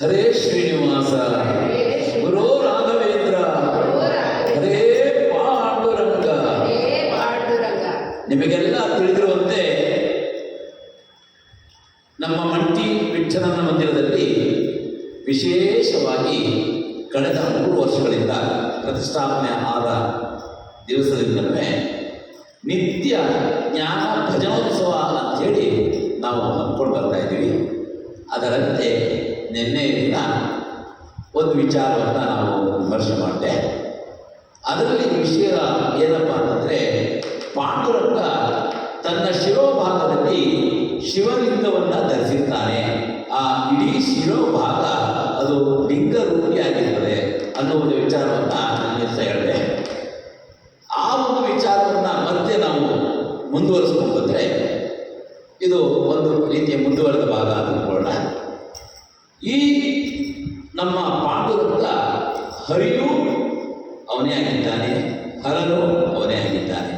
ಹರೇ ಶ್ರೀನಿವಾಸ. ಗುರು ರಾಘವೇಂದ್ರ. ಹರೇ ಪಾಂಡುರಂಗ. ನಿಮಗೆಲ್ಲ ತಿಳಿದಿರುವಂತೆ ನಮ್ಮ ಮಂಟಿ ವಿಠಲನ ಮಂದಿರದಲ್ಲಿ ವಿಶೇಷವಾಗಿ ಕಳೆದ ಮೂರು ವರ್ಷಗಳಿಂದ ಪ್ರತಿಷ್ಠಾಪನೆ ಆದ ದಿವಸದಿಂದಲೇ ನಿತ್ಯ ಜ್ಞಾನ ಭಜನೋತ್ಸವ ಅಂಥೇಳಿ ನಾವು ಹಮ್ಮಿಕೊಂಡು ಬರ್ತಾ ಇದ್ದೀವಿ. ಅದರಂತೆ ನಿನ್ನೆಯಿಂದ ಒಂದು ವಿಚಾರವನ್ನು ನಾವು ವಿಮರ್ಶೆ ಮಾಡಿದೆ ಅದರಲ್ಲಿ ವಿಷಯ ಏನಪ್ಪ ಅಂತಂದರೆ, ಪಾಂಡುರಂಗ ತನ್ನ ಶಿರೋಭಾಗದಲ್ಲಿ ಶಿವಲಿಂಗವನ್ನು ಧರಿಸಿರ್ತಾನೆ. ಆ ಇಡೀ ಶಿರೋಭಾಗ ಅದು ಲಿಂಗ ರೂಪಿಯಾಗಿರ್ತದೆ ಅನ್ನೋ ಒಂದು ವಿಚಾರವನ್ನು ನಾನು ಸಹ ಹೇಳಿದೆ ಆ ಒಂದು ವಿಚಾರವನ್ನು ಮತ್ತೆ ನಾವು ಮುಂದುವರಿಸ್ಕೊಂಡು ಬಂದರೆ ಇದು ಒಂದು ರೀತಿಯ ಮುಂದುವರೆದ ಭಾಗ ಅಂದ್ಕೊಳ್ಳೋಣ ಈ ನಮ್ಮ ಪಾಂಡುರಂಗ ಹರಿಯು ಅವನೇ ಆಗಿದ್ದಾನೆ, ಹರನು ಅವನೇ ಆಗಿದ್ದಾನೆ.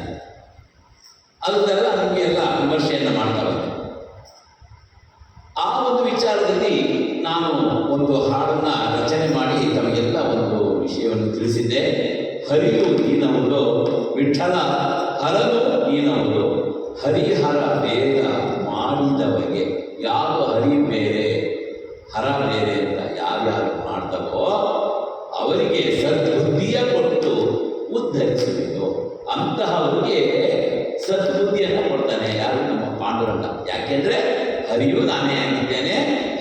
ಅದನ್ನೆಲ್ಲ ನಮಗೆ ಎಲ್ಲ ವಿಮರ್ಶೆಯನ್ನು ಮಾಡ್ತಾ ಆ ಒಂದು ವಿಚಾರದಲ್ಲಿ ನಾನು ಒಂದು ಹಾಡನ್ನು ರಚನೆ ಮಾಡಿ ತಮಗೆಲ್ಲ ಒಂದು ವಿಷಯವನ್ನು ತಿಳಿಸಿದ್ದೆ. ಹರಿಯು ನೀನವರು ವಿಠಲ, ಹರನು ನೀನವರು ಹರಿಹರ ಬೇಗ ಮಾಡಿದವಗೆ ಯಾವ ಹರಿ ಬೇರೆ? ಹರ ಬೇರೆ ಅಂತ ಯಾರ್ಯಾರು ಮಾಡ್ತಾರೋ ಅವರಿಗೆ ಸದ್ಬುದ್ಧಿಯ ಕೊಟ್ಟು ಉದ್ಧರಿಸಬೇಕು. ಅಂತಹವರಿಗೆ ಸದ್ಬುದ್ಧಿಯನ್ನು ಕೊಡ್ತಾನೆ. ಯಾರು? ನಮ್ಮ ಪಾಂಡುರಂಗ. ಯಾಕೆಂದ್ರೆ ಹರಿಯೂ ನಾನೇ ಆಗಿದ್ದೇನೆ,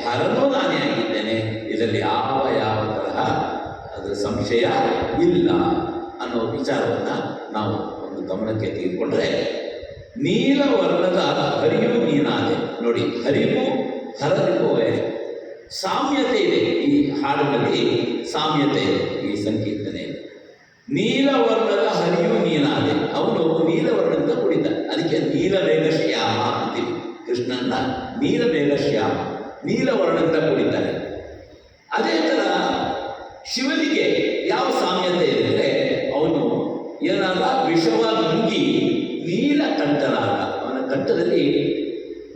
ಹರನೂ ನಾನೇ ಆಗಿದ್ದೇನೆ. ಇದರಲ್ಲಿ ಯಾವ ಯಾವ ತರಹ ಅದು ಸಂಶಯ ಇಲ್ಲ ಅನ್ನೋ ವಿಚಾರವನ್ನು ನಾವು ಒಂದು ಗಮನಕ್ಕೆ ತೆಗೆದುಕೊಂಡ್ರೆ ನೀಲ ವರ್ಣದ ಹರಿಯೂ ನೀನಾದೆ. ನೋಡಿ ಹರಿವು ಹರರಿಗೂ ಬೇರೆ ಸಾಮ್ಯತೆ ಇದೆ. ಈ ಹಾಡಿನಲ್ಲಿ ಸಾಮ್ಯತೆ ಇದೆ, ಈ ಸಂಕೀರ್ತನೆ ನೀಲವರ್ಣದ ಹರಿಯು ನೀನಾದೆ ಅವನು ನೀಲವರ್ಣದಿಂದ ಕುಡಿದ ಅದಕ್ಕೆ ನೀಲಮೇಘ ಶ್ಯಾಮ ಅಂತೀವಿ. ಕೃಷ್ಣನ ಶ್ಯಾಮ ನೀಲವರ್ಣದಿಂದ ಕುಡಿತಾನೆ ಅದೇ ಥರ ಶಿವನಿಗೆ ಯಾವ ಸಾಮ್ಯತೆ ಇದೆ ಅವನು ಏನಲ್ಲ ವಿಷವ ನುಂಗಿ ನೀಲ ಕಂಠನಾದ, ಅವನ ಕಂಠದಲ್ಲಿ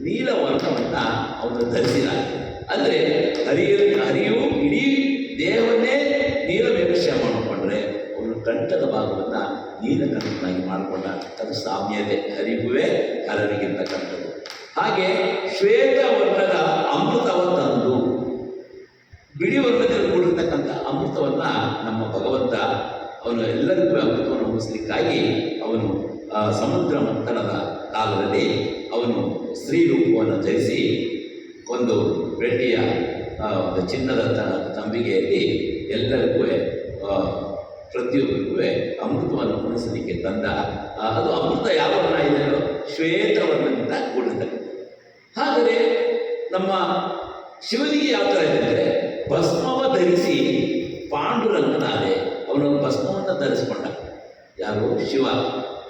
ನೀಲವರ್ಣವನ್ನು ಅವನು ಧರಿಸಿದಾನೆ ಅಂದರೆ ಹರಿಯ, ಹರಿಯು ಇಡೀ ದೇಹವನ್ನೇ ವ್ಯವಸ್ಥೆ ಮಾಡಿಕೊಂಡ್ರೆ ಅವನು ಕಂಠದ ಭಾಗವನ್ನು ನೀಲಕಂಠನಾಗಿ ಮಾಡಿಕೊಂಡ ಅದು ಸಾಮ್ಯತೆ ಹರಿಗುವೆ ಹರನಿಗಿರ್ತಕ್ಕಂಥದ್ದು ಹಾಗೆ ಶ್ವೇತ ವರ್ಣದ ಅಮೃತವ ತಂದು ಬಿಡಿ ವರ್ಣದಲ್ಲಿ ಕೂಡಿರ್ತಕ್ಕಂಥ ಅಮೃತವನ್ನು ನಮ್ಮ ಭಗವಂತ, ಅವನು ಎಲ್ಲರಿಗೂ ಅಮೃತವನ್ನು ಉಣಿಸ್ಲಿಕ್ಕಾಗಿ ಅವನು ಸಮುದ್ರ ಮಂಥನದ ಕಾಲದಲ್ಲಿ ಅವನು ಸ್ತ್ರೀ ರೂಪವನ್ನು ಧರಿಸಿ ಬೆಳ್ಳಿಯ ಒಂದು ಚಿನ್ನದ ತಂಬಿಗೆಯಲ್ಲಿ ಎಲ್ಲರಿಗೂ ಪ್ರತಿಯೊಬ್ಬರಿಗೂ ಅಮೃತವನ್ನು ಉಣಿಸಲಿಕ್ಕೆ ತಂದ ಅದು ಅಮೃತ ಯಾವ ವರ್ಣ ಇದೆಯೋ ಶ್ವೇತವರ್ಣದಿಂದ ವರ್ಣದಿಂದ ಆದರೆ ನಮ್ಮ ಶಿವನಿಗೆ ಯಾವ ಥರ ಇದೆ ಭಸ್ಮವ ಧರಿಸಿ ಪಾಂಡುರಂಗನಾದೆ ಅವನು ಭಸ್ಮವನ್ನು ಧರಿಸ್ಕೊಂಡ. ಯಾರು? ಶಿವ.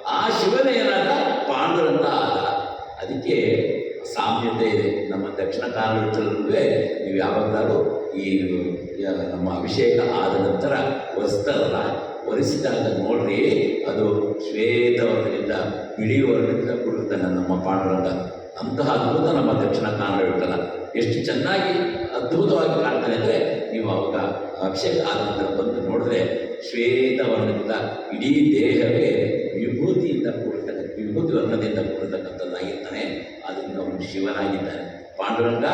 ಆ ಶಿವನೇನಾದ ಪಾಂಡುರಂಗ ಆದ. ಅದಕ್ಕೆ ಸಾಮ್ಯತೆ ಇದೆ. ನಮ್ಮ ದಕ್ಷಿಣ ಕನ್ನಡದಲ್ಲೂ ನೀವು ಯಾವಾಗಲೂ ಈ ನಮ್ಮ ಅಭಿಷೇಕ ಆದ ನಂತರ ವಸ್ತ್ರನ ಒರೆಸಿದಾಗ ನೋಡ್ರಿ, ಅದು ಶ್ವೇತ ವರ್ಣದಿಂದ ಬಿಳಿ ವರ್ಣದಿಂದ ಕೂಡಿರ್ತಾನೆ ನಮ್ಮ ಪಾಂಡುರಂಗ. ಅಂತಹ ಅದ್ಭುತ ನಮ್ಮ ದಕ್ಷಿಣ ಕನ್ನಡ ಎಷ್ಟು ಚೆನ್ನಾಗಿ ಅದ್ಭುತವಾಗಿ ಕಾಣ್ತಾನೆ ಅಂದರೆ ನೀವು ಅವಾಗ ಅಭಿಷೇಕ ಆದ ನಂತರ ಬಂದು ನೋಡಿದ್ರೆ ಶ್ವೇತ ವರ್ಣದಿಂದ ಇಡೀ ದೇಹವೇ ವಿಭೂತಿಯಿಂದ ಕೂಡಿರ್ತಕ್ಕಂಥ ವಿಭೂತಿ ವರ್ಣದಿಂದ ಕೂಡಿರತಕ್ಕಂಥದ್ದಾಗಿರ್ತಾನೆ ಅದರಿಂದ ಅವನು ಶಿವನಾಗಿದ್ದಾನೆ. ಪಾಂಡುರಂಗ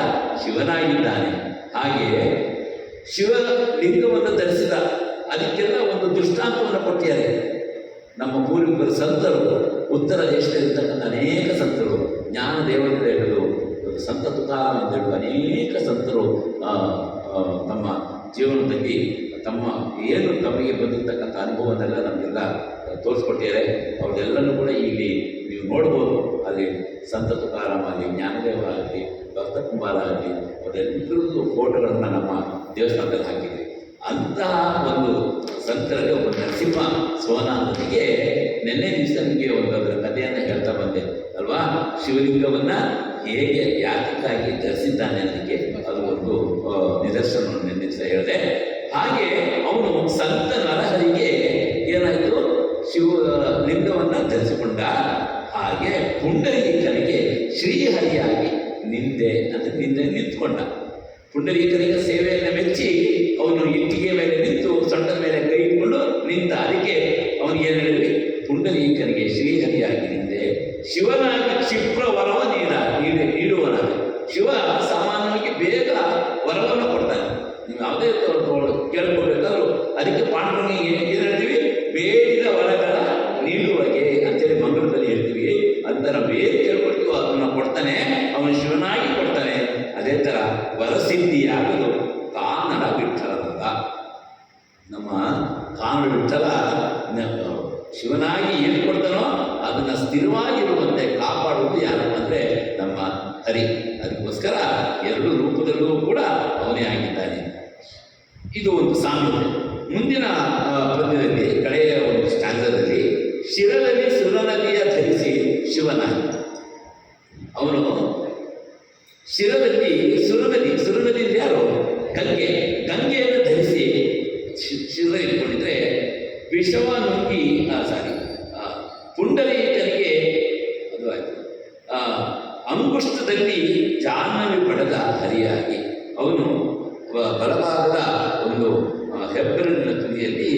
ಶಿವನಾಗಿದ್ದಾನೆ. ಹಾಗೆಯೇ ಶಿವ ಲಿಂಗವನ್ನು ಧರಿಸಿದ ಅದಕ್ಕೆಲ್ಲ ಒಂದು ದೃಷ್ಟಾಂತವನ್ನು ಕೊಟ್ಟಿದ್ದಾರೆ. ನಮ್ಮ ಪೂರ್ವಿಕರು, ಸಂತರು, ಉತ್ತರ ದೇಶದಲ್ಲಿರ್ತಕ್ಕಂಥ ಅನೇಕ ಸಂತರು, ಜ್ಞಾನ ದೇವರಿಂದ ಹಿಡಿದು ಸಂತ ತುಕಾರಾಮ್ ಅನೇಕ ಸಂತರು ತಮ್ಮ ಜೀವನದಲ್ಲಿ ತಮ್ಮ ಏನು ತಮಗೆ ಬಂದಿರತಕ್ಕಂಥ ಅನುಭವನೆಲ್ಲ ನಮಗೆಲ್ಲ ತೋರಿಸ್ಕೊಟ್ಟಿದ್ದಾರೆ. ಅವರೆಲ್ಲರೂ ಕೂಡ ಇಲ್ಲಿ ನೀವು ನೋಡ್ಬೋದು. ಅಲ್ಲಿ ಸಂತ ತುಕಾರಾಮ್ ಆಗಲಿ ಜ್ಞಾನದೇವ ಆಗಲಿ, ಭಕ್ತ ಕುಮಾರ ಆಗಲಿ, ಅವರೆಲ್ಲರದ್ದು ಫೋಟೋಗಳನ್ನು ನಮ್ಮ ದೇವಸ್ಥಾನದಲ್ಲಿ ಹಾಕಿದ್ವಿ. ಅಂತಹ ಒಂದು ಸಂತರಲ್ಲಿ ಒಬ್ಬ ನರಸಿಂಹ ಸೋನಾನಂದಿಗೆ ನಿನ್ನೆ ದಿವಸ ನಿಮಗೆ ಒಂದು ಅದರ ಕಥೆಯನ್ನು ಹೇಳ್ತಾ ಬಂದೆ. ಅಲ್ವಾ? ಶಿವಲಿಂಗವನ್ನು ಹೇಗೆ ಯಾತಕ್ಕಾಗಿ ಧರಿಸಿದ್ದಾನೆ ಅದಕ್ಕೆ ಅದು ಒಂದು ನಿದರ್ಶನವನ್ನು ನಿನ್ನೆ ಹೇಳಿದೆ. ಸಂತ ನರಹರಿಗೆ ಏನಾಯಿತು? ಶಿವ, ಲಿಂಗವನ್ನು ಧರಿಸಿಕೊಂಡ. ಹಾಗೆ ಪುಂಡರೀಕನಿಗೆ ಶ್ರೀಹರಿಯಾಗಿ ನಿಂದೆ ಅಂತ ನಿಂದೆ ನಿಂತ್ಕೊಂಡ. ಪುಂಡರೀಕನಿಗೆ ಸೇವೆಯನ್ನು ಮೆಚ್ಚಿ ಅವನು ಇಟ್ಟಿಗೆ ಮೇಲೆ ನಿಂತು ಸೊಂಟದ ಮೇಲೆ ಕೈ ಇಟ್ಕೊಂಡು ನಿಂತ. ಅದಕ್ಕೆ ಅವನಿಗೆ ಏನು ಹೇಳಿದ್ವಿ ಪುಂಡರೀಕನಿಗೆ ಶ್ರೀಹರಿಯಾಗಿ ನಿಂದೆ. ಶಿವನಾಗಿ ಕ್ಷಿಪ್ರ ವರವ ನೀಡ ನೀಡ, ನೀಡುವನಾಗ. ಶಿವ ಸಾಮಾನ್ಯವಾಗಿ ಬೇಗ ವರವನ್ನು ಕೊಡ್ತಾನೆ. ನೀವು ಯಾವುದೇ ನೀಡುವಗೆ ಅಂತೇಳಿ ಮಂಗಳದಲ್ಲಿ ಹೇಳ್ತೀವಿ. ಅದರ ಬೇರೆ ಕೇಳ್ಕೊಟ್ಟು ಅದನ್ನ ಕೊಡ್ತಾನೆ, ಅವನು ಶಿವನಾಗಿ ಕೊಡ್ತಾನೆ. ಅದೇ ಥರ ವರಸಿದ್ಧಿಯಾಗಲು ಕಾನಡ ಅಂತ ನಮ್ಮ ಕಾನಡ ವಿಠಲ ಶಿವನಾಗಿ ಏನು ಕೊಡ್ತಾನೋ ಅದನ್ನು ಸ್ಥಿರವಾಗಿರುವಂತೆ ಕಾಪಾಡುವುದು ಯಾರು ಅಂದರೆ ನಮ್ಮ ಹರಿ. ಅದಕ್ಕೋಸ್ಕರ ಎರಡು ರೂಪದಲ್ಲೂ ಕೂಡ ಅವನೇ ಆಗಿದ್ದಾನೆ. ಇದು ಒಂದು ಸಾಮ್ಯತೆ ಮುಂದಿನ ಪದ್ಯದಲ್ಲಿ ಕಡೆಯ ಒಂದು ಸ್ಟ್ಯಾಂಡದಲ್ಲಿ ಶಿರದಲ್ಲಿ ಸುರನಗಿಯ ಧರಿಸಿ ಶಿವನ ಅವನು ಶಿರದಲ್ಲಿ ಸುರನದಿ ಸುರನದಿ ಯಾರು? ಗಂಗೆ. ಗಂಗೆಯನ್ನು ಧರಿಸಿ ಶಿರ ಇಟ್ಕೊಂಡಿದ್ರೆ ವಿಷವ ನುಂಗಿ ಸಾರಿ. ಪುಂಡರೀಕನಿಗೆ ಅದು ಆಯ್ತು. ಆ, ಅಂಗುಷ್ಟದಲ್ಲಿ ಜಾಹ್ನವಿ ಪಡೆದ ಹರಿಯಾಗಿ ಅವನು ಬಲಭಾಗದ ಒಂದು ಆ, ಹೆಬ್ಬೆರಳಿನ ತುದಿಯಲ್ಲಿ